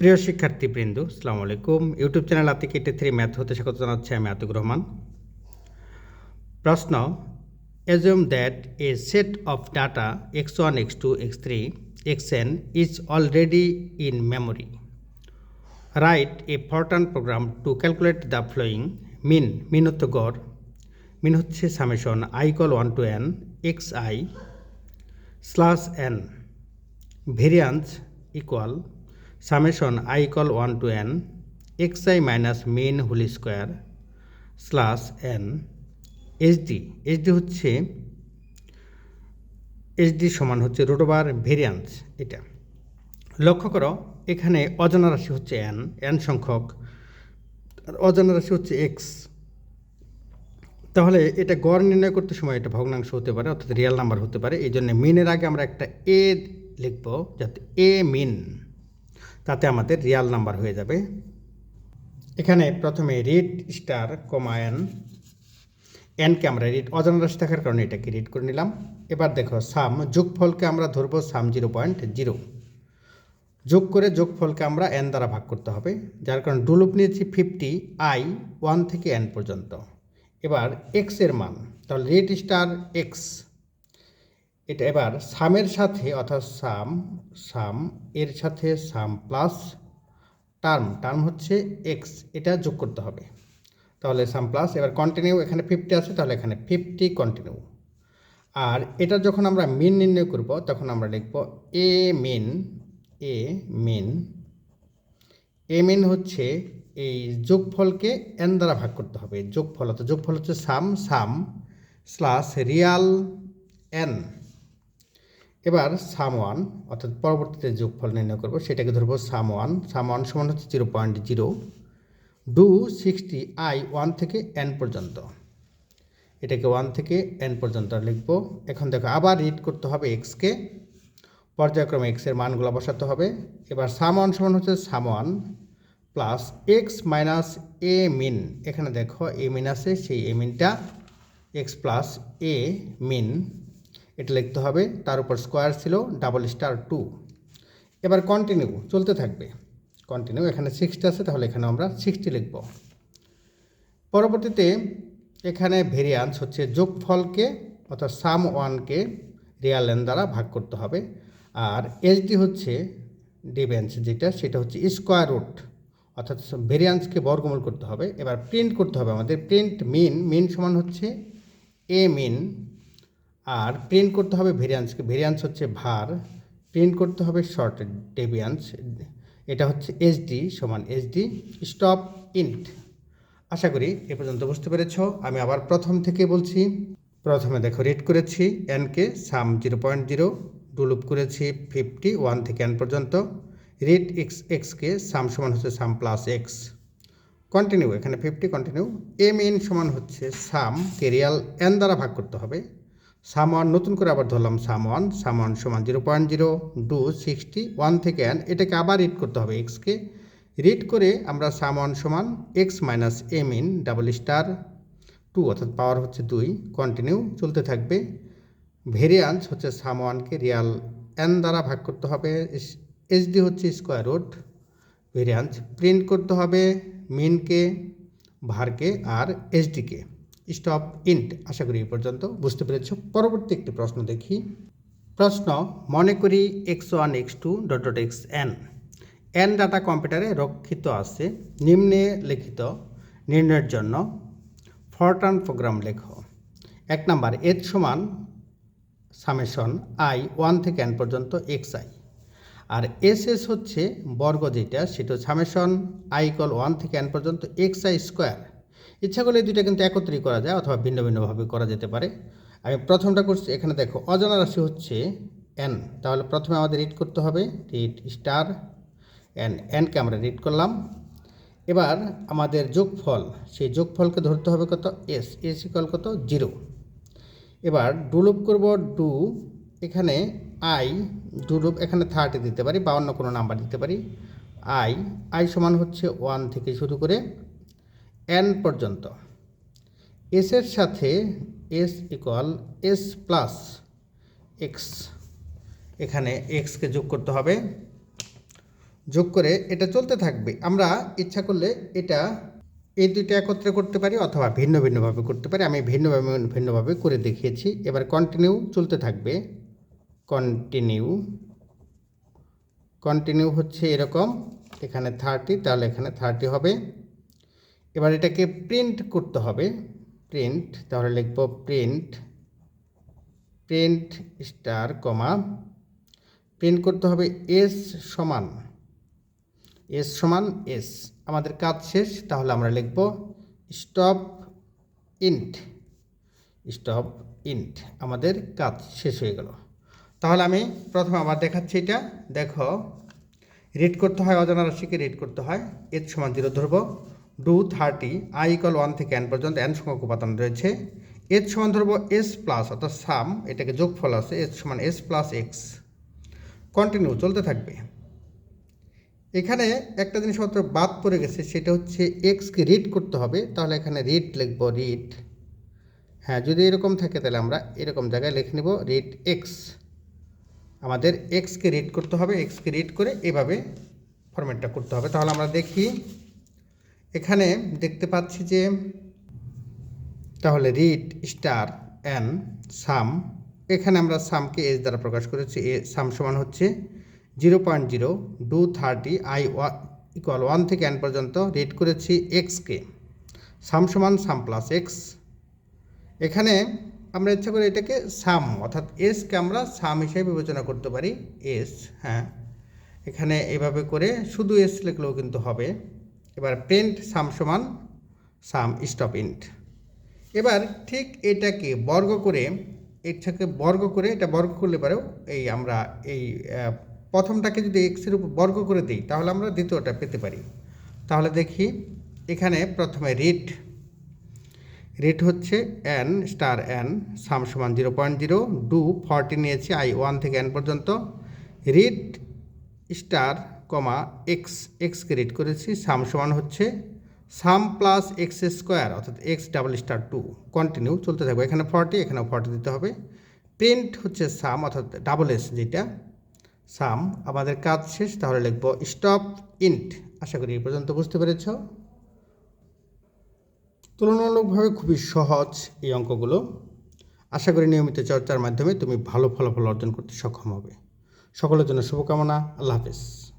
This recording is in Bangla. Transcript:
প্রিয় শিক্ষার্থীবৃন্দ, আসসালামু আলাইকুম। ইউটিউব চ্যানেল আতি কেটে থ্রি ম্যাথ হতে স্বাগত জানাচ্ছি আমি আতিক রহমান। প্রশ্ন assume that a set of data x one x two x three x n is already in memory right a Fortran program to calculate the following mean mean হচ্ছে গড় মিন হচ্ছে summation i call one to n x i slash n variance equal summation i call one to n, x i minus mean whole square slash n HD HD হচ্ছে এইচডি সমান হচ্ছে রোটোবার ভেরিয়ান্স এটা। লক্ষ্য করো, এখানে অজানা রাশি হচ্ছে এন এন সংখ্যক, আর অজানা রাশি হচ্ছে এক্স। তাহলে এটা গড় নির্ণয় করতে সময় এটা ভগ্নাংশ হতে পারে, অর্থাৎ রিয়েল নাম্বার হতে পারে, এই জন্য মিনের আগে আমরা একটা এ লিখব, যাতে এ মিন তাতে আমাদের রিয়াল নাম্বার হয়ে যাবে। এখানে প্রথমে read star comma n n k আমরা রিড অজানা রাশি থাকার কারণে এটাকে রিড করে নিলাম। এবার দেখো সাম যোগফলকে আমরা ধরবো সাম জিরো পয়েন্ট জিরো যোগ করে যোগফলকে আমরা এন দ্বারা ভাগ করতে হবে, যার কারণে ডুলুপ নিয়েছি ফিফটি আই ওয়ান থেকে এন পর্যন্ত। এবার এক্সের মান, তাহলে রেট স্টার এক্স এটা এবার সামের সাথে অর্থাৎ সাম সাম, এর সাথে সাম প্লাস টার্ম টার্ম হচ্ছে এক্স এটা যোগ করতে হবে। তাহলে সাম প্লাস, এবার কন্টিনিউ এখানে ফিফটি আছে, তাহলে এখানে ফিফটি কন্টিনিউ আর এটা যখন আমরা মিন নির্ণয় করব, তখন আমরা লিখব এ মিন এ মিন এ মিন হচ্ছে এই যোগফলকে এন দ্বারা ভাগ করতে হবে। যোগফল অর্থাৎ যোগফল হচ্ছে sum sum plus real N এবার সাম ওয়ান অর্থাৎ পরবর্তীতে যোগফল নির্ণয় করব, সেটাকে ধরবো সাম ওয়ান সাম ওয়ান সমান হচ্ছে zero point zero do sixty I one থেকে এন পর্যন্ত। এটাকে ওয়ান থেকে এন পর্যন্ত লিখব। এখন দেখো, আবার রিড করতে হবে এক্সকে পর্যায়ক্রমে এক্সের মানগুলো বসাতে হবে। এবার সাম ওয়ান সমান হচ্ছে sum one plus X minus A mean এখানে দেখো এ মিন আছে সেই এ মিনটা এক্স প্লাস এ মিন এটা লিখতে হবে, তার উপর স্কোয়ার ছিল ডাবল স্টার টু এবার কন্টিনিউ চলতে থাকবে। কন্টিনিউ এখানে সিক্সটি আছে, তাহলে এখানে আমরা সিক্সটি লিখব। পরবর্তীতে এখানে ভেরিয়ান্স হচ্ছে যোগফলকে অর্থাৎ সাম ওয়ানকে রিয়াল এন দ্বারা ভাগ করতে হবে। আর এইচডি হচ্ছে ডিভেন্স যেটা, সেটা হচ্ছে স্কোয়ার রুট অর্থাৎ ভেরিয়ান্সকে বর্গমূল করতে হবে। এবার প্রিন্ট করতে হবে আমাদের প্রিন্ট মিন মিন সমান হচ্ছে এ মিন আর প্রিন্ট করতে হবে ভেরিয়ান্সকে ভেরিয়ান্স হচ্ছে ভার প্রিন্ট করতে হবে শর্ট ডেভিয়ান্স এটা হচ্ছে এসডি সমান এসডি স্টপ ইন্ট আশা করি এ পর্যন্ত বুঝতে পেরেছ। আমি আবার প্রথম থেকে বলছি, প্রথমে দেখো রিড করেছি NK sum zero point zero do loop করেছি ফিফটি ওয়ান থেকে এন পর্যন্ত। রিড এক্স এক্সকে সাম সমান হচ্ছে সাম প্লাস এক্স কন্টিনিউ এখানে ফিফটি কন্টিনিউ এম এন সমান হচ্ছে সাম কেরিয়াল এন দ্বারা ভাগ করতে হবে। সাম ওয়ান নতুন করে আবার ধরলাম সাম ওয়ান সাম ওয়ান সমান zero point zero two sixty one থেকে এন এটাকে আবার রিড করতে হবে এক্সকে রিড করে আমরা সাম ওয়ান সমান X minus mean double star two অর্থাৎ পাওয়ার হচ্ছে দুই কন্টিনিউ চলতে থাকবে। ভেরিয়ান্স হচ্ছে সাম ওয়ানকে রিয়াল এন দ্বারা ভাগ করতে হবে এইচডি হচ্ছে স্কোয়ার রুট ভেরিয়ান্স প্রিন্ট করতে হবে মিনকে ভারকে আর এইচডিকে স্টপ ইন্ট, আশা করি এই পর্যন্ত বুঝতে পেরেছ। পরবর্তী একটি প্রশ্ন দেখি। প্রশ্ন, মনে করি X one, X two, dot dot X, N. N data কম্পিউটারে রক্ষিত আছে, নিম্নে লিখিত, নির্ণয়ের জন্য। ফরটার্ন প্রোগ্রাম লেখো। এক নাম্বার এর সমান সামেশন আই, ওয়ান থেকে এন পর্যন্ত এক্স আই। আর এস এস হচ্ছে বর্গ যেটা, সেটা সামেশন আই কল ওয়ান থেকে এন পর্যন্ত এক্স আই স্কোয়ার। ইচ্ছা করলে দুইটা কিন্তু একত্রই করা যায় অথবা ভিন্ন ভিন্নভাবে করা যেতে পারে। আমি প্রথমটা করছি, এখানে দেখো, অজানা রাশি হচ্ছে এন তাহলে প্রথমে আমাদের রিড করতে হবে রিড স্টার এন এনকে আমরা রিড করলাম। এবার আমাদের যোগফল, সেই যোগফলকে ধরতে হবে কত? এস এস ইকল কত? জিরো এবার ডুলুপ করব ডু এখানে আই ডুলুপ এখানে থার্টি দিতে পারি বা অন্য কোনো নাম্বার দিতে পারি। আই আই সমান হচ্ছে ওয়ান থেকে শুরু করে এন পর্যন্ত। এসের সাথে S equal S plus X এখানে এক্সকে যোগ করতে হবে। যোগ করে এটা চলতে থাকবে। আমরা ইচ্ছা করলে এটা এই দুইটা একত্রে করতে পারি অথবা ভিন্ন ভিন্নভাবে করতে পারি। আমি ভিন্নভাবে ভিন্নভাবে করে দেখিয়েছি। এবার কন্টিনিউ চলতে থাকবে। কন্টিনিউ কন্টিনিউ হচ্ছে এরকম। এখানে থার্টি তাহলে এখানে থার্টি হবে। এবার এটাকে প্রিন্ট করতে হবে। প্রিন্ট তাহলে লিখব print print star comma print করতে হবে এস সমান এস সমান এস আমাদের কাজ শেষ, তাহলে আমরা লিখব স্টপ ইন্ট স্টপ ইন্ট আমাদের কাজ শেষ হয়ে গেল। তাহলে আমি প্রথমে আবার দেখাচ্ছি এটা। দেখো রিড করতে হয়, অজানা রাশিকে রিড করতে হয়। এর সমান জিরো ধরবো। Do thirty I equal one থেকে এন পর্যন্ত এন সংখ্যক উপাদান রয়েছে। এর সমান ধরবো এস প্লাস অর্থাৎ সাম এটাকে যোগফল আছে এস সমান এস প্লাস এক্স কন্টিনিউ চলতে থাকবে। এখানে একটা জিনিস মাত্র বাদ পড়ে গেছে, সেটা হচ্ছে এক্সকে রিড করতে হবে, তাহলে এখানে রিড লিখব রিড হ্যাঁ যদি এরকম থাকে তাহলে আমরা এরকম জায়গায় লিখে নেব রিড এক্স আমাদের এক্সকে রিড করতে হবে এক্সকে রিড করে এভাবে ফরম্যাটটা করতে হবে। তাহলে আমরা দেখি এখানে দেখতে পাচ্ছি যে তাহলে রিড স্টার এন সাম এখানে আমরা সামকে এস দ্বারা প্রকাশ করেছি, এ সাম সমান হচ্ছে zero point zero do thirty I one equal one থেকে এন পর্যন্ত রিড করেছি এক্সকে সাম সমান সাম প্লাস এক্স এখানে আমরা ইচ্ছা করে এটাকে সাম অর্থাৎ এসকে আমরা সাম হিসেবে বিবেচনা করতে পারি এস হ্যাঁ। এখানে এভাবে করে শুধু এস লিখলেও কিন্তু হবে। এবার প্রিন্ট সাম সমান সাম স্টপ ইন্ট এবার ঠিক এটাকে বর্গ করে এটাকে বর্গ করে, এটা বর্গ করলে পারেও এই আমরা এই প্রথমটাকে যদি এক্সের উপর বর্গ করে দিই, তাহলে আমরা দ্বিতীয়টা পেতে পারি। তাহলে দেখি, এখানে প্রথমে রিট রেট হচ্ছে এন স্টার এন সাম সমান zero point zero do forty নিয়েছি আই ওয়ান থেকে এন পর্যন্ত। রিড স্টার কমা এক্স এক্সকে রিড করেছি সাম সমান হচ্ছে সাম প্লাস এক্স স্কোয়ার অর্থাৎ X double star two continue চলতে থাকবে এখানে ফর্টি এখানেও ফর্টি দিতে হবে। প্রিন্ট হচ্ছে সাম অর্থাৎ ডাবল এস যেটা। সাম আমাদের কাজ শেষ, তাহলে লিখব স্টপ ইন্ট আশা করি এই পর্যন্ত বুঝতে পেরেছ। তুলনামূলকভাবে খুবই সহজ এই অঙ্কগুলো। আশা করি নিয়মিত চর্চার মাধ্যমে তুমি ভালো ফলাফল অর্জন করতে সক্ষম হবে। সকলের জন্য শুভকামনা। আল্লাহ হাফেজ।